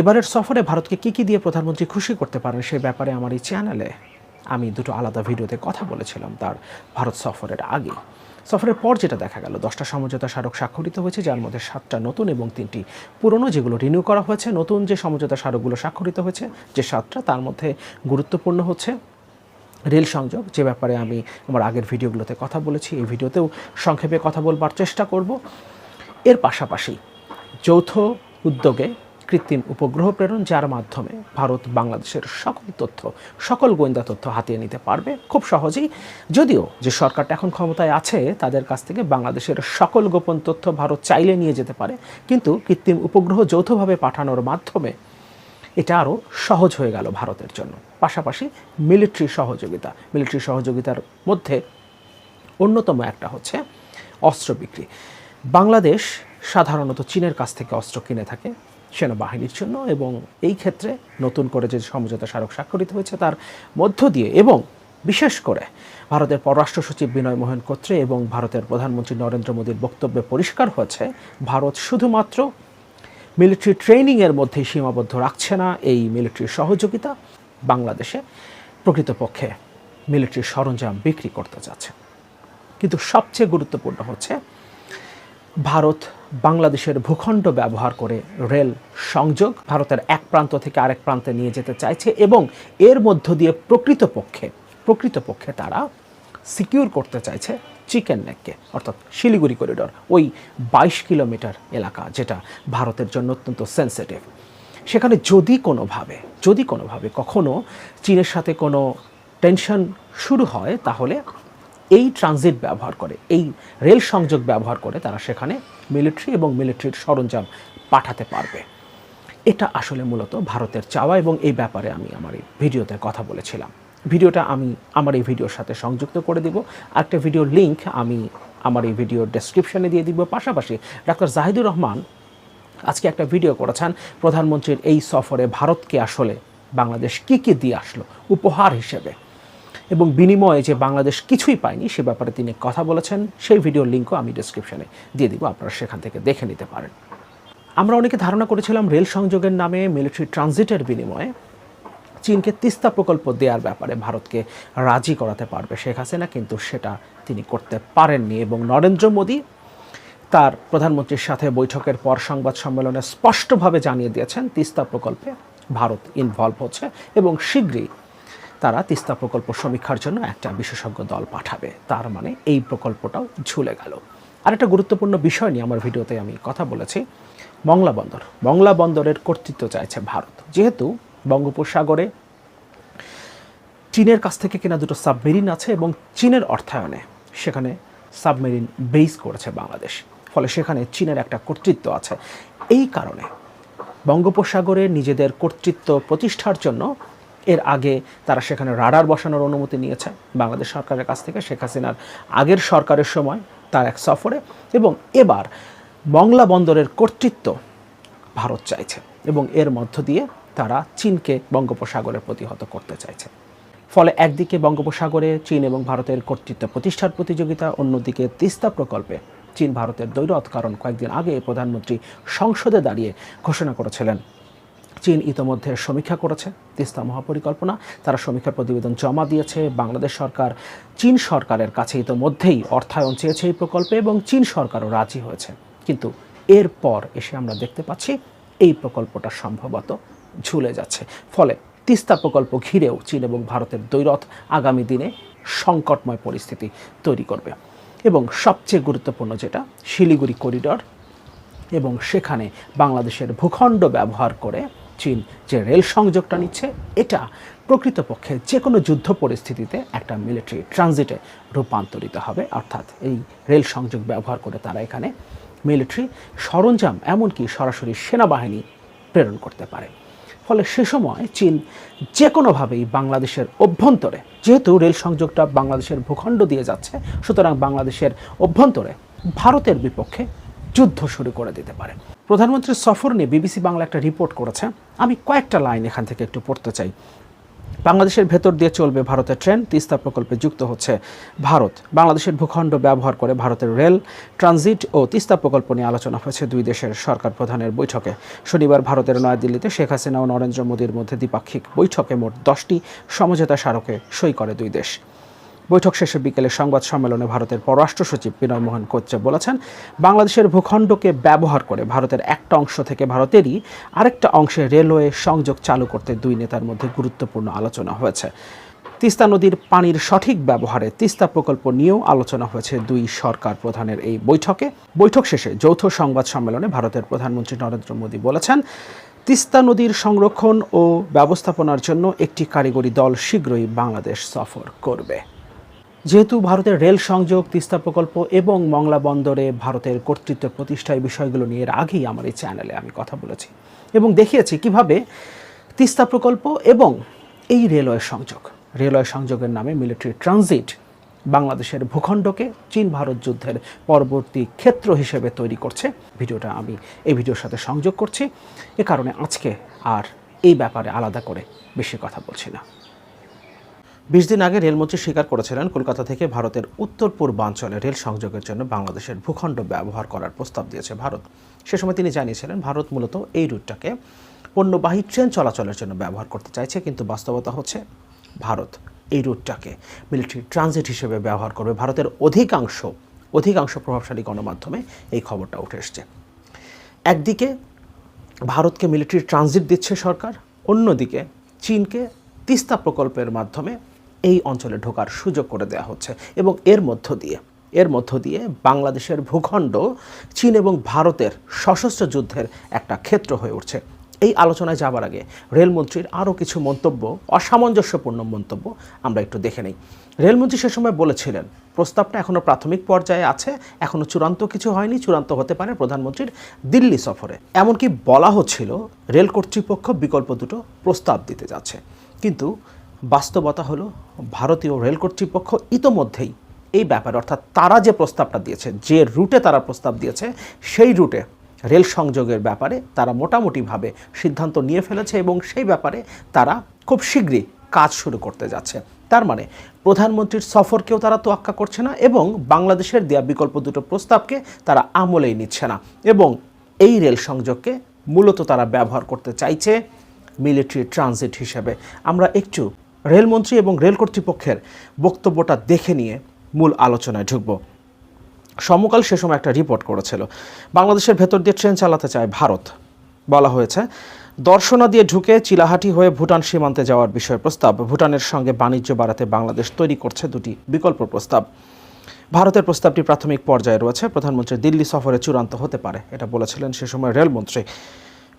এবারের সফরে ভারতকে কী কী দিয়ে প্রধানমন্ত্রী খুশি করতে পারেন সেই ব্যাপারে আমার এই চ্যানেলে আমি দুটো আলাদা ভিডিওতে কথা বলেছিলাম তার ভারত সফরের আগে সফরের পর যেটা দেখা গেল, দশটা সমঝোতা স্মারক স্বাক্ষরিত হয়েছে, যার মধ্যে সাতটা নতুন এবং তিনটি পুরনো যেগুলো রিনিউ করা হয়েছে। নতুন যে সমঝোতা স্মারকগুলো স্বাক্ষরিত হয়েছে, যে সাতটা, তার মধ্যে গুরুত্বপূর্ণ হচ্ছে রেল সংযোগ। যে ব্যাপারে আমি আমার আগের ভিডিওগুলোতে কথা বলেছি, এই ভিডিওতেও সংক্ষেপে কথা বলবার চেষ্টা করব। এর পাশাপাশি যৌথ উদ্যোগে কৃত্রিম উপগ্রহ প্রেরণ, যার মাধ্যমে ভারত বাংলাদেশের সকল তথ্য, সকল গোয়েন্দা তথ্য হাতিয়ে নিতে পারবে খুব সহজেই। যদিও যে সরকারটা এখন ক্ষমতায় আছে, তাদের কাছ থেকে বাংলাদেশের সকল গোপন তথ্য ভারত চাইলে নিয়ে যেতে পারে। কিন্তু কৃত্রিম উপগ্রহ যৌথভাবে পাঠানোর মাধ্যমে এটা আরও সহজ হয়ে গেল ভারতের জন্য। পাশাপাশি মিলিটারি সহযোগিতা, মিলিটারি সহযোগিতার মধ্যে অন্যতম একটা হচ্ছে অস্ত্র বিক্রি। বাংলাদেশ সাধারণত চীনের কাছ থেকে অস্ত্র কিনে থাকে। সেনাবাহিনীর জন্য এবং এই ক্ষেত্রে নতুন করে যে সমঝোতা স্মারক স্বাক্ষরিত হয়েছে তার মধ্য দিয়ে এবং বিশেষ করে ভারতের পররাষ্ট্র সচিব বিনয় মোহন কোত্রে এবং ভারতের প্রধানমন্ত্রী নরেন্দ্র মোদীর বক্তব্যে পরিষ্কার হয়েছে, ভারত শুধুমাত্র মিলিটারি ট্রেনিংয়ের মধ্যেই সীমাবদ্ধ রাখছে না, এই মিলিটারি সহযোগিতা বাংলাদেশে প্রকৃতপক্ষে মিলিটারি সরঞ্জাম বিক্রি করতে যাচ্ছে। কিন্তু সবচেয়ে গুরুত্বপূর্ণ হচ্ছে ভারত বাংলাদেশের ভূখণ্ড ব্যবহার করে রেল সংযোগ ভারতের এক প্রান্ত থেকে আরেক প্রান্তে নিয়ে যেতে চাইছে এবং এর মধ্য দিয়ে প্রকৃতপক্ষে প্রকৃতপক্ষে তারা সিকিউর করতে চাইছে চিকেন নেককে অর্থাৎ শিলিগুড়ি করিডর ওই বাইশ কিলোমিটার এলাকা যেটা ভারতের জন্য অত্যন্ত সেন্সিটিভ সেখানে যদি কোনোভাবে যদি কোনোভাবে কখনো চীনের সাথে কোনো টেনশন শুরু হয়, তাহলে এই ট্রানজিট ব্যবহার করে, এই রেল সংযোগ ব্যবহার করে তারা সেখানে মিলিটারি এবং মিলিটারির সরঞ্জাম পাঠাতে পারবে। এটা আসলে মূলত ভারতের চাওয়া এবং এই ব্যাপারে আমি আমার এই ভিডিওতে কথা বলেছিলাম। ভিডিওটা আমি আমার এই ভিডিওর সাথে সংযুক্ত করে দিব। একটা ভিডিও লিংক আমি আমার এই ভিডিওর ডেসক্রিপশনে দিয়ে দিব। পাশাপাশি ডাক্তার জাহিদুর রহমান আজকে একটা ভিডিও করেছেন, প্রধানমন্ত্রীর এই সফরে ভারতকে আসলে বাংলাদেশ কী কী দিয়ে আসলো, উপহার হিসেবে। এবং বিনিময়ে যে বাংলাদেশ কিছুই পায়নি, সে ব্যাপারে তিনি কথা বলেছেন। সেই ভিডিওর লিঙ্কও আমি ডিসক্রিপশনে দিয়ে দিব, আপনারা সেখান থেকে দেখে নিতে পারেন। আমরা অনেকে ধারণা করেছিলাম রেল সংযোগের নামে মিলিটারি ট্রানজিটের বিনিময়ে চীনকে তিস্তা প্রকল্প দেওয়ার ব্যাপারে ভারতকে রাজি করাতে পারবে শেখ হাসিনা, কিন্তু সেটা তিনি করতে পারেননি এবং নরেন্দ্র মোদী তার প্রধানমন্ত্রীর সাথে বৈঠকের পর সংবাদ সম্মেলনে স্পষ্টভাবে জানিয়ে দিয়েছেন, তিস্তা প্রকল্পে ভারত ইনভলভ হচ্ছে এবং শীঘ্রই তারা তিস্তা প্রকল্প সমীক্ষার জন্য একটা বিশেষজ্ঞ দল পাঠাবে। তার মানে এই প্রকল্পটাও ঝুলে গেল। আর একটা গুরুত্বপূর্ণ বিষয় নিয়ে আমার ভিডিওতে আমি কথা বলেছি, মংলা বন্দর। মংলা বন্দরের কর্তৃত্ব চাইছে ভারত। যেহেতু বঙ্গোপসাগরে চীনের কাছ থেকে কেনা দুটো সাবমেরিন আছে এবং চীনের অর্থায়নে সেখানে সাবমেরিন বেস করেছে বাংলাদেশ। ফলে সেখানে চীনের একটা কর্তৃত্ব আছে। এই কারণে বঙ্গোপসাগরে নিজেদের কর্তৃত্ব প্রতিষ্ঠার জন্য এর আগে তারা সেখানে রাডার বসানোর অনুমতি নিয়েছে। বাংলাদেশ সরকারের কাছ থেকে শেখ হাসিনার আগের সরকারের সময় তার এক সফরে এবং এবার মংলা বন্দরের কর্তৃত্ব ভারত চাইছে এবং এর মধ্য দিয়ে তারা চীনকে বঙ্গোপসাগরে প্রতিহত করতে চাইছে। ফলে একদিকে বঙ্গোপসাগরে চীন এবং ভারতের কর্তৃত্ব প্রতিষ্ঠার প্রতিযোগিতা, অন্যদিকে তিস্তা প্রকল্পে চীন ভারতের দৈরথ কারণ কয়েকদিন আগে প্রধানমন্ত্রী সংসদে দাঁড়িয়ে ঘোষণা করেছিলেন চীন ইতোমধ্যে সমীক্ষা করেছে। তিস্তা মহাপরিকল্পনা, তারা সমীক্ষার প্রতিবেদন জমা দিয়েছে। বাংলাদেশ সরকার, চীন সরকারের কাছে ইতোমধ্যেই অর্থায়ন চেয়েছে এই প্রকল্পে এবং চীন সরকারও রাজি হয়েছে। কিন্তু এরপর এসে আমরা দেখতে পাচ্ছি, এই প্রকল্পটা সম্ভবত ঝুলে যাচ্ছে। ফলে তিস্তা প্রকল্প ঘিরেও চীন এবং ভারতের দৈরথ আগামী দিনে সংকটময় পরিস্থিতি তৈরি করবে। এবং সবচেয়ে গুরুত্বপূর্ণ যেটা, শিলিগুড়ি করিডর এবং সেখানে বাংলাদেশের ভূখণ্ড ব্যবহার করে চীন যে রেল সংযোগটা নিচ্ছে, এটা প্রকৃতপক্ষে যে কোনো যুদ্ধ পরিস্থিতিতে একটা মিলিটারি ট্রানজিটে রূপান্তরিত হবে। অর্থাৎ এই রেল সংযোগ ব্যবহার করে তারা এখানে মিলিটারি সরঞ্জাম এমনকি সরাসরি সেনাবাহিনী প্রেরণ করতে পারে। ফলে সে সময় চীন যে কোনোভাবেই বাংলাদেশের অভ্যন্তরে, যেহেতু রেল সংযোগটা বাংলাদেশের ভূখণ্ড দিয়ে যাচ্ছে, সুতরাং বাংলাদেশের অভ্যন্তরে ভারতের বিপক্ষে যুদ্ধ শুরু করে দিতে পারে। প্রধানমন্ত্রীর সফর নিয়ে বিবিসি বাংলা একটা রিপোর্ট করেছে। আমি কয়েকটা লাইন এখান থেকে একটু পড়তে চাই। বাংলাদেশের ভেতর দিয়ে চলবে ভারতের ট্রেন, তিস্তা প্রকল্পে যুক্ত হচ্ছে ভারত। বাংলাদেশের ভূখণ্ড ব্যবহার করে ভারতের রেল, ট্রানজিট ও তিস্তা প্রকল্প নিয়ে আলোচনা হয়েছে দুই দেশের সরকার প্রধানের বৈঠকে। শনিবার ভারতের নয়াদিল্লিতে শেখ হাসিনা ও নরেন্দ্র মোদীর মধ্যে দ্বিপাক্ষিক বৈঠকে মোট দশটি সমঝোতা স্মারকে সই করে দুই দেশ। বৈঠক শেষে বিকেলে সংবাদ সম্মেলনে ভারতের পররাষ্ট্র সচিব বিনয় মোহন কোচ্চে বলেছেন, বাংলাদেশের ভূখণ্ডকে ব্যবহার করে ভারতের একটা অংশ থেকে ভারতেরই আরেকটা অংশে রেলওয়ে সংযোগ চালু করতে দুই নেতার মধ্যে গুরুত্বপূর্ণ আলোচনা হয়েছে। তিস্তা নদীর পানির সঠিক ব্যবহারে তিস্তা প্রকল্প নিয়েও আলোচনা হয়েছে দুই সরকার প্রধানের এই বৈঠকে। বৈঠক শেষে যৌথ সংবাদ সম্মেলনে ভারতের প্রধানমন্ত্রী নরেন্দ্র মোদী বলেছেন, তিস্তা নদীর সংরক্ষণ ও ব্যবস্থাপনার জন্য একটি কারিগরি দল শীঘ্রই বাংলাদেশ সফর করবে। যেহেতু ভারতের রেল সংযোগ, তিস্তা প্রকল্প এবং মংলা বন্দরে ভারতের কর্তৃত্ব প্রতিষ্ঠা এই বিষয়গুলো নিয়ে এর আগেই আমার এই চ্যানেলে আমি কথা বলেছি এবং দেখিয়েছি কীভাবে তিস্তা প্রকল্প এবং এই রেলওয়ে সংযোগ, রেলওয়ে সংযোগের নামে মিলিটারি ট্রানজিট বাংলাদেশের ভূখণ্ডকে চীন ভারত যুদ্ধের পরবর্তী ক্ষেত্র হিসেবে তৈরি করছে। ভিডিওটা আমি এই ভিডিওর সাথে সংযোগ করছি। এ কারণে আজকে আর এই ব্যাপারে আলাদা করে বেশি কথা বলছি না। বিশ দিন আগে রেলমন্ত্রী স্বীকার করেছিলেন কলকাতা থেকে ভারতের উত্তর পূর্বাঞ্চলে রেল সংযোগের জন্য বাংলাদেশের ভূখণ্ড ব্যবহার করার প্রস্তাব দিয়েছে ভারত। সে সময় তিনি জানিয়েছিলেন, ভারত মূলত এই রুটটাকে পণ্যবাহী ট্রেন চলাচলের জন্য ব্যবহার করতে চাইছে, কিন্তু বাস্তবতা হচ্ছে ভারত এই রুটটাকে মিলিটারি ট্রানজিট হিসেবে ব্যবহার করবে। ভারতের অধিকাংশ অধিকাংশ প্রভাবশালী গণমাধ্যমে এই খবরটা উঠে এসছে। একদিকে ভারতকে মিলিটারি ট্রানজিট দিচ্ছে সরকার, অন্যদিকে চীনকে তিস্তা প্রকল্পের মাধ্যমে এই অঞ্চলে ঢোকার সুযোগ করে দেওয়া হচ্ছে এবং এর মধ্য দিয়ে, এর মধ্য দিয়ে বাংলাদেশের ভূখণ্ড, চীন এবং ভারতের সশস্ত্র যুদ্ধের একটা ক্ষেত্র হয়ে উঠছে। এই আলোচনায় যাবার আগে রেলমন্ত্রীর আরও কিছু মন্তব্য, অসামঞ্জস্যপূর্ণ মন্তব্য আমরা একটু দেখে নিই। রেলমন্ত্রী সে সময় বলেছিলেন, প্রস্তাবটা এখনও প্রাথমিক পর্যায়ে আছে এখনও চূড়ান্ত কিছু হয়নি, চূড়ান্ত হতে পারে প্রধানমন্ত্রীর দিল্লি সফরে। এমনকি বলা হচ্ছিল, রেল কর্তৃপক্ষ বিকল্প দুটো প্রস্তাব দিতে যাচ্ছে। কিন্তু বাস্তবতা হলো ভারতীয় রেল কর্তৃপক্ষ ইতোমধ্যেই এই ব্যাপারে, অর্থাৎ তারা যে প্রস্তাবটা দিয়েছে, যে রুটে তারা প্রস্তাব দিয়েছে, সেই রুটে রেল সংযোগের ব্যাপারে তারা মোটামুটিভাবে সিদ্ধান্ত নিয়ে ফেলেছে এবং সেই ব্যাপারে তারা খুব শীঘ্রই কাজ শুরু করতে যাচ্ছে। তার মানে প্রধানমন্ত্রীর সফরকেও তারা তোয়াক্কা করছে না এবং বাংলাদেশের দেয়া বিকল্প দুটো প্রস্তাবকে তারা আমলেই নিচ্ছে না এবং এই রেল সংযোগকে মূলত তারা ব্যবহার করতে চাইছে মিলিটারি ট্রানজিট হিসেবে। আমরা একটু রেলমন্ত্রী এবং রেল কর্তৃপক্ষের বক্তব্যটা দেখে নিয়ে মূল আলোচনায় ঢুকব। সমকাল সে সময় একটা রিপোর্ট করেছিল। বাংলাদেশের ভেতর দিয়ে ট্রেন চালাতে চায় ভারত। বলা হয়েছে, দর্শনা দিয়ে ঢুকে চিলাহাটি হয়ে ভুটান সীমান্তে যাওয়ার বিষয়ে প্রস্তাব। ভুটানের সঙ্গে বাণিজ্য বাড়াতে বাংলাদেশ তৈরি করছে দুটি বিকল্প প্রস্তাব। ভারতের প্রস্তাবটি প্রাথমিক পর্যায়ে রয়েছে। প্রধানমন্ত্রী দিল্লি সফরে চূড়ান্ত হতে পারে, এটা বলেছিলেন সে সময় রেলমন্ত্রী।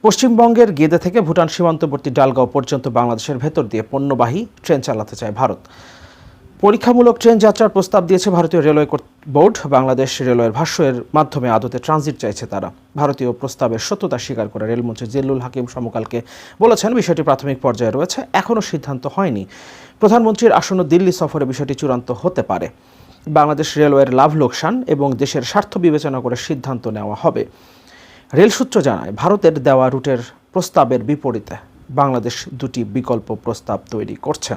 পশ্চিমবঙ্গের গেদে থেকে ভুটান সীমান্তবর্তী ডালগাঁও পর্যন্ত বাংলাদেশের ভেতর দিয়ে পণ্যবাহী ট্রেন চালাতে চায় ভারত। পরীক্ষামূলক ট্রেন যাত্রার প্রস্তাব দিয়েছে ভারতীয় রেলওয়ে বোর্ড। বাংলাদেশ রেলওয়ের ভাষ্যের মাধ্যমে আদতে ট্রানজিট চাইছে তারা। ভারতীয় প্রস্তাবের সত্যতা স্বীকার করে রেলমন্ত্রী জিল্লুল হাকিম সমকালকে বলেছেন, বিষয়টি প্রাথমিক পর্যায়ে রয়েছে, এখনও সিদ্ধান্ত হয়নি। প্রধানমন্ত্রীর আসন্ন দিল্লি সফরে বিষয়টি চূড়ান্ত হতে পারে। বাংলাদেশ রেলওয়ের লাভ লোকসান এবং দেশের স্বার্থ বিবেচনা করে সিদ্ধান্ত নেওয়া হবে। রেল সূত্র জানায়, ভারতের দেওয়া রুটের প্রস্তাবের বিপরীতে বাংলাদেশ দুটি বিকল্প প্রস্তাব তৈরি করছে।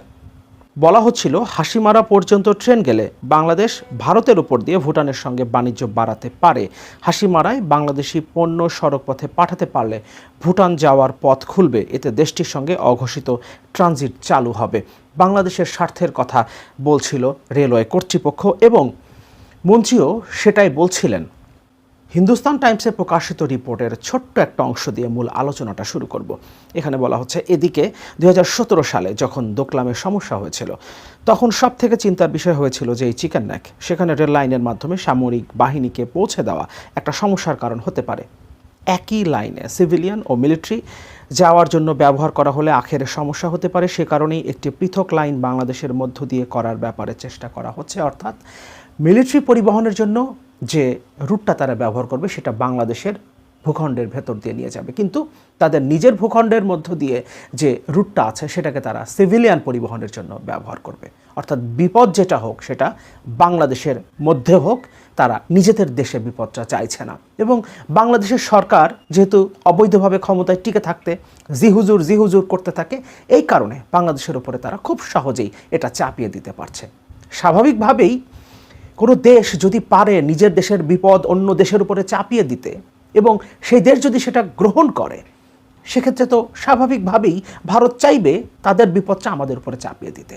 বলা হচ্ছিল, হাসিমারা পর্যন্ত ট্রেন গেলে বাংলাদেশ ভারতের উপর দিয়ে ভুটানের সঙ্গে বাণিজ্য বাড়াতে পারে। হাসিমারায় বাংলাদেশি পণ্য সড়কপথে পাঠাতে পারলে ভুটান যাওয়ার পথ খুলবে। এতে দেশটির সঙ্গে অঘোষিত ট্রানজিট চালু হবে। বাংলাদেশের স্বার্থের কথা বলছিল রেলওয়ে কর্তৃপক্ষ এবং মন্ত্রীও সেটাই বলছিলেন। হিন্দুস্তান টাইমসে প্রকাশিত রিপোর্টের ছোট্ট একটা অংশ দিয়ে মূল আলোচনাটা শুরু করব। এখানে বলা হচ্ছে, এদিকে দু হাজার সতেরো সালে যখন দোকলামের সমস্যা হয়েছিল, তখন সব থেকে চিন্তার বিষয় হয়েছিল যে এই চিকেন ন্যাক, সেখানে রেল লাইনের মাধ্যমে সামরিক বাহিনীকে পৌঁছে দেওয়া একটা সমস্যার কারণ হতে পারে। একই লাইনে সিভিলিয়ান ও মিলিটারি যাওয়ার জন্য ব্যবহার করা হলে আখের সমস্যা হতে পারে, সে কারণেই একটি পৃথক লাইন বাংলাদেশের মধ্য দিয়ে করার ব্যাপারে চেষ্টা করা হচ্ছে। অর্থাৎ মিলিটারি পরিবহনের জন্য যে রুটটা তারা ব্যবহার করবে সেটা বাংলাদেশের ভূখণ্ডের ভেতর দিয়ে নিয়ে যাবে। কিন্তু তাদের নিজের ভূখণ্ডের মধ্য দিয়ে যে রুটটা আছে সেটাকে তারা সিভিলিয়ান পরিবহনের জন্য ব্যবহার করবে। অর্থাৎ বিপদ যেটা হোক সেটা বাংলাদেশের মধ্যে হোক, তারা নিজেদের দেশে বিপদটা চাইছে না। এবং বাংলাদেশের সরকার যেহেতু অবৈধভাবে ক্ষমতায় টিকে থাকতে জিহুজুর জিহুজুর করতে থাকে, এই কারণে বাংলাদেশের উপরে তারা খুব সহজেই এটা চাপিয়ে দিতে পারছে। স্বাভাবিকভাবেই কোনো দেশ যদি পারে নিজের দেশের বিপদ অন্য দেশের উপরে চাপিয়ে দিতে এবং সেই দেশ যদি সেটা গ্রহণ করে, সেক্ষেত্রে তো স্বাভাবিকভাবেই ভারত চাইবে তাদের বিপদটা আমাদের উপরে চাপিয়ে দিতে।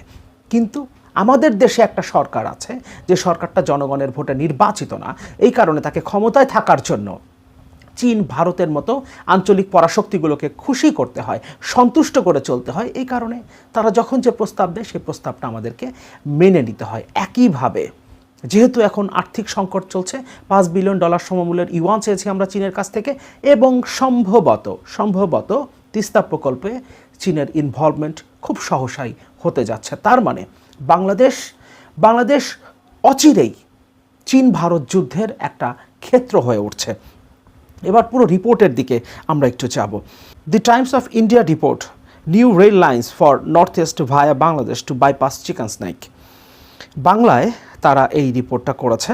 কিন্তু আমাদের দেশে একটা সরকার আছে, যে সরকারটা জনগণের ভোটে নির্বাচিত না, এই কারণে তাকে ক্ষমতায় থাকার জন্য চীন ভারতের মতো আঞ্চলিক পরাশক্তিগুলোকে খুশি করতে হয়, সন্তুষ্ট করে চলতে হয়, এই কারণে তারা যখন যে প্রস্তাব দেয়, সেই প্রস্তাবটা আমাদেরকে মেনে নিতে হয়। একইভাবে যেহেতু এখন আর্থিক সংকট চলছে, পাঁচ বিলিয়ন ডলার সমমূল্যের ইউয়ান চেয়েছি আমরা চীনের কাছ থেকে এবং সম্ভবত সম্ভবত তিস্তা প্রকল্পে চীনের ইনভলভমেন্ট খুব সহসাই হতে যাচ্ছে। তার মানে বাংলাদেশ বাংলাদেশ অচিরেই চীন ভারত যুদ্ধের একটা ক্ষেত্র হয়ে উঠছে। এবার পুরো রিপোর্টের দিকে আমরা একটু যাব। The Times of India report new rail lines for north east via Bangladesh to bypass chicken neck বাংলায় তারা এই রিপোর্টটা করেছে।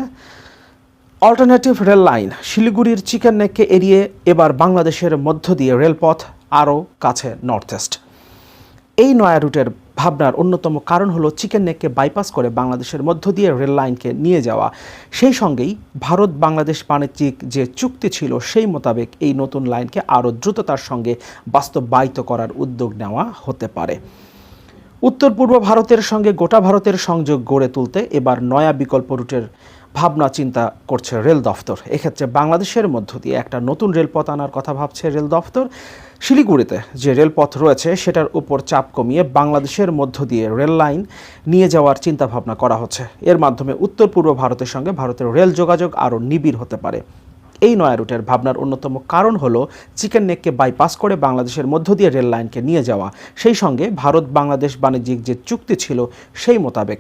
অল্টারনেটিভ রেল লাইন শিলিগুড়ির চিকেন নেককে এড়িয়ে এবার বাংলাদেশের মধ্য দিয়ে রেলপথ আরও কাছে নর্থ ইস্ট এই নয়া রুটের ভাবনার অন্যতম কারণ হলো চিকেন নেককে বাইপাস করে বাংলাদেশের মধ্য দিয়ে রেল লাইনকে নিয়ে যাওয়া। সেই সঙ্গেই ভারত বাংলাদেশ বাণিজ্যিক যে চুক্তি ছিল সেই মোতাবেক এই নতুন লাইনকে আরও দ্রুততার সঙ্গে বাস্তবায়িত করার উদ্যোগ নেওয়া হতে পারে। উত্তর পূর্ব ভারতের সঙ্গে গোটা ভারতের সংযোগ গড়ে তুলতে এবার নয়া বিকল্প রুটের ভাবনা চিন্তা করছে রেল দফতর। এক্ষেত্রে বাংলাদেশের মধ্য দিয়ে একটা নতুন রেলপথ আনার কথা ভাবছে রেল দফতর। শিলিগুড়িতে যে রেলপথ রয়েছে, সেটার উপর চাপ কমিয়ে বাংলাদেশের মধ্য দিয়ে রেল লাইন নিয়ে যাওয়ার চিন্তা ভাবনা করা হচ্ছে। এর মাধ্যমে উত্তর পূর্ব ভারতের সঙ্গে ভারতের রেল যোগাযোগ আরও নিবিড় হতে পারে। এই নয়া রুটের ভাবনার অন্যতম কারণ হলো চিকেন নেককে বাইপাস করে বাংলাদেশের মধ্য দিয়ে রেল লাইনকে নিয়ে যাওয়া। সেই সঙ্গে ভারত বাংলাদেশ বাণিজ্যিক যে চুক্তি ছিল সেই মোতাবেক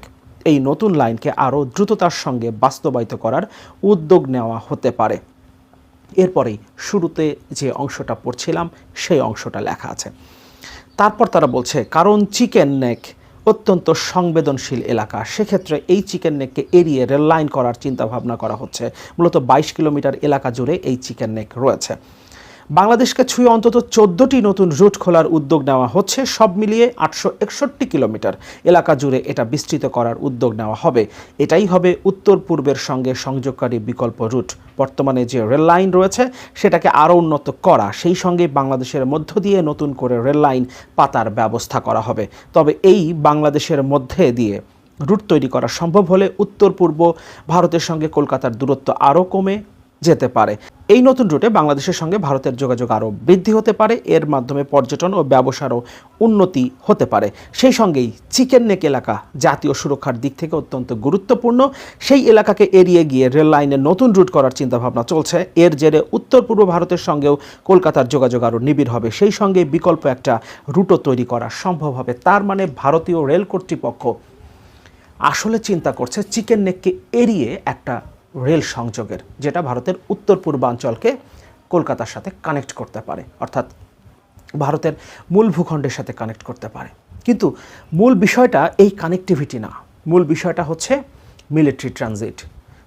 এই নতুন লাইনকে আরও দ্রুততার সঙ্গে বাস্তবায়িত করার উদ্যোগ নেওয়া হতে পারে। এরপরেই শুরুতে যে অংশটা পড়ছিলাম সেই অংশটা লেখা আছে। তারপর তারা বলছে, কারণ চিকেন নেক অত্যন্ত সংবেদনশীল এলাকা। সেক্ষেত্রে এই চিকেন নেককে এড়িয়ে রেল লাইন করার চিন্তা ভাবনা করা হচ্ছে। মূলত বাইশ কিলোমিটার এলাকা জুড়ে এই চিকেন নেক রয়েছে। বাংলাদেশকে ছুঁয়ে অন্তত চোদ্দোটি নতুন রুট খোলার উদ্যোগ নেওয়া হচ্ছে। সব মিলিয়ে আটশো একষট্টি কিলোমিটার এলাকা জুড়ে এটা বিস্তৃত করার উদ্যোগ নেওয়া হবে। এটাই হবে উত্তর পূর্বের সঙ্গে সংযোগকারী বিকল্প রুট। বর্তমানে যে রেল লাইন রয়েছে, সেটাকে আরও উন্নত করা, সেই সঙ্গে বাংলাদেশের মধ্য দিয়ে নতুন করে রেল লাইন পাতার ব্যবস্থা করা হবে। তবে এই বাংলাদেশের মধ্যে দিয়ে রুট তৈরি করা সম্ভব হলে উত্তর পূর্ব ভারতের সঙ্গে কলকাতার দূরত্ব আরও কমে যেতে পারে। এই নতুন রুটে বাংলাদেশের সঙ্গে ভারতের যোগাযোগ আরও বৃদ্ধি হতে পারে। এর মাধ্যমে পর্যটন ও ব্যবসারও উন্নতি হতে পারে। সেই সঙ্গেই চিকেন নেক এলাকা জাতীয় সুরক্ষার দিক থেকে অত্যন্ত গুরুত্বপূর্ণ। সেই এলাকাকে এড়িয়ে গিয়ে রেল লাইনে নতুন রুট করার চিন্তাভাবনা চলছে। এর জেরে উত্তর পূর্ব ভারতের সঙ্গেও কলকাতার যোগাযোগ আরও নিবিড় হবে। সেই সঙ্গে বিকল্প একটা রুটও তৈরি করা সম্ভব হবে। তার মানে ভারতীয় রেল কর্তৃপক্ষ আসলে চিন্তা করছে চিকেন নেককে এড়িয়ে একটা রেল সংযোগের, যেটা ভারতের উত্তর পূর্বাঞ্চলকে কলকাতার সাথে কানেক্ট করতে পারে, অর্থাৎ ভারতের মূল ভূখণ্ডের সাথে কানেক্ট করতে পারে। কিন্তু মূল বিষয়টা এই কানেক্টিভিটি না। মূল বিষয়টা হচ্ছে মিলিটারি ট্রানজিট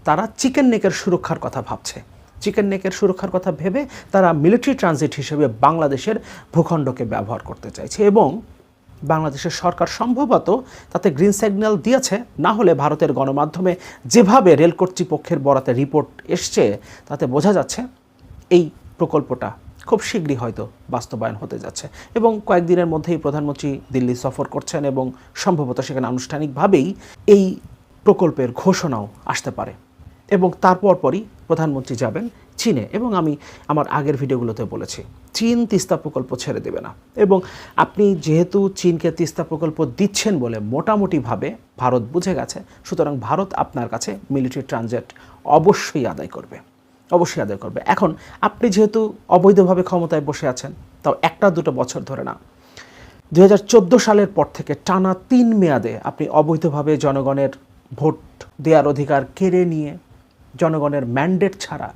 তারা চিকেন নেকের সুরক্ষার কথা ভাবছে। চিকেন নেকের সুরক্ষার কথা ভেবে তারা মিলিটারি ট্রানজিট হিসেবে বাংলাদেশের ভূখণ্ডকে ব্যবহার করতে চাইছে এবং বাংলাদেশের সরকার সম্ভবত তাতে গ্রিন সিগন্যাল দিয়েছে, না হলে ভারতের গণমাধ্যমে যেভাবে রেল কর্তৃপক্ষের বরাতে রিপোর্ট এসছে, তাতে বোঝা যাচ্ছে এই প্রকল্পটা খুব শীঘ্রই হয়তো বাস্তবায়ন হতে যাচ্ছে। এবং কয়েকদিনের মধ্যেই প্রধানমন্ত্রী দিল্লি সফর করছেন এবং সম্ভবত সেখানে আনুষ্ঠানিকভাবেই এই প্রকল্পের ঘোষণাও আসতে পারে। এবং তারপর পরই প্রধানমন্ত্রী যাবেন চীনে। এবং আমি আমার আগের ভিডিওগুলোতে বলেছি, চীন তিস্তা প্রকল্প ছেড়ে দেবে না। এবং আপনি যেহেতু চীনকে তিস্তা প্রকল্প দিচ্ছেন বলে মোটামুটিভাবে ভারত বুঝে গেছে, সুতরাং ভারত আপনার কাছে মিলিটারি ট্রানজিট অবশ্যই আদায় করবে। অবশ্যই আদায় করবে। এখন আপনি যেহেতু অবৈধভাবে ক্ষমতায় বসে আছেন, তাও একটা দুটো বছর ধরে না। দু হাজার চোদ্দ সালের পর থেকে টানা তিন মেয়াদে আপনি অবৈধভাবে জনগণের ভোট দেওয়ার অধিকার কেড়ে নিয়ে জনগণের ম্যান্ডেট ছাড়া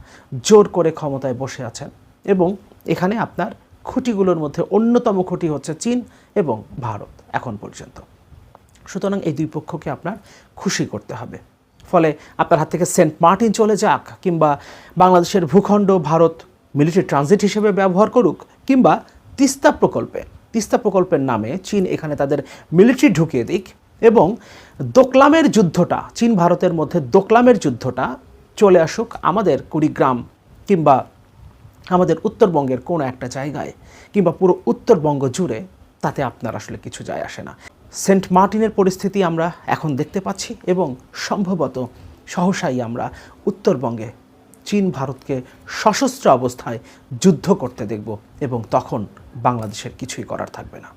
জোর করে ক্ষমতায় বসে আছেন এবং এখানে আপনার খুঁটিগুলোর মধ্যে অন্যতম খুঁটি হচ্ছে চীন এবং ভারত এখন পর্যন্ত। সুতরাং এই দুই পক্ষকে আপনার খুশি করতে হবে। ফলে আপনার হাত থেকে সেন্ট মার্টিন চলে যাক কিংবা বাংলাদেশের ভূখণ্ড ভারত মিলিটারি ট্রানজিট হিসেবে ব্যবহার করুক কিংবা তিস্তা প্রকল্পে, তিস্তা প্রকল্পের নামে চীন এখানে তাদের মিলিটারি ঢুকিয়ে দিক এবং দোকলামের যুদ্ধটা, চীন ভারতের মধ্যে দোকলামের যুদ্ধটা চলে আসুক আমাদের কুড়িগ্রাম কিংবা আমাদের উত্তরবঙ্গের কোনো একটা জায়গায় কিংবা পুরো উত্তরবঙ্গ জুড়ে, তাতে আপনার আসলে কিছু যায় আসে না। সেন্ট মার্টিনের পরিস্থিতি আমরা এখন দেখতে পাচ্ছি এবং সম্ভবত সহসাই আমরা উত্তরবঙ্গে চীন ভারতকে সশস্ত্র অবস্থায় যুদ্ধ করতে দেখব এবং তখন বাংলাদেশের কিছুই করার থাকবে না।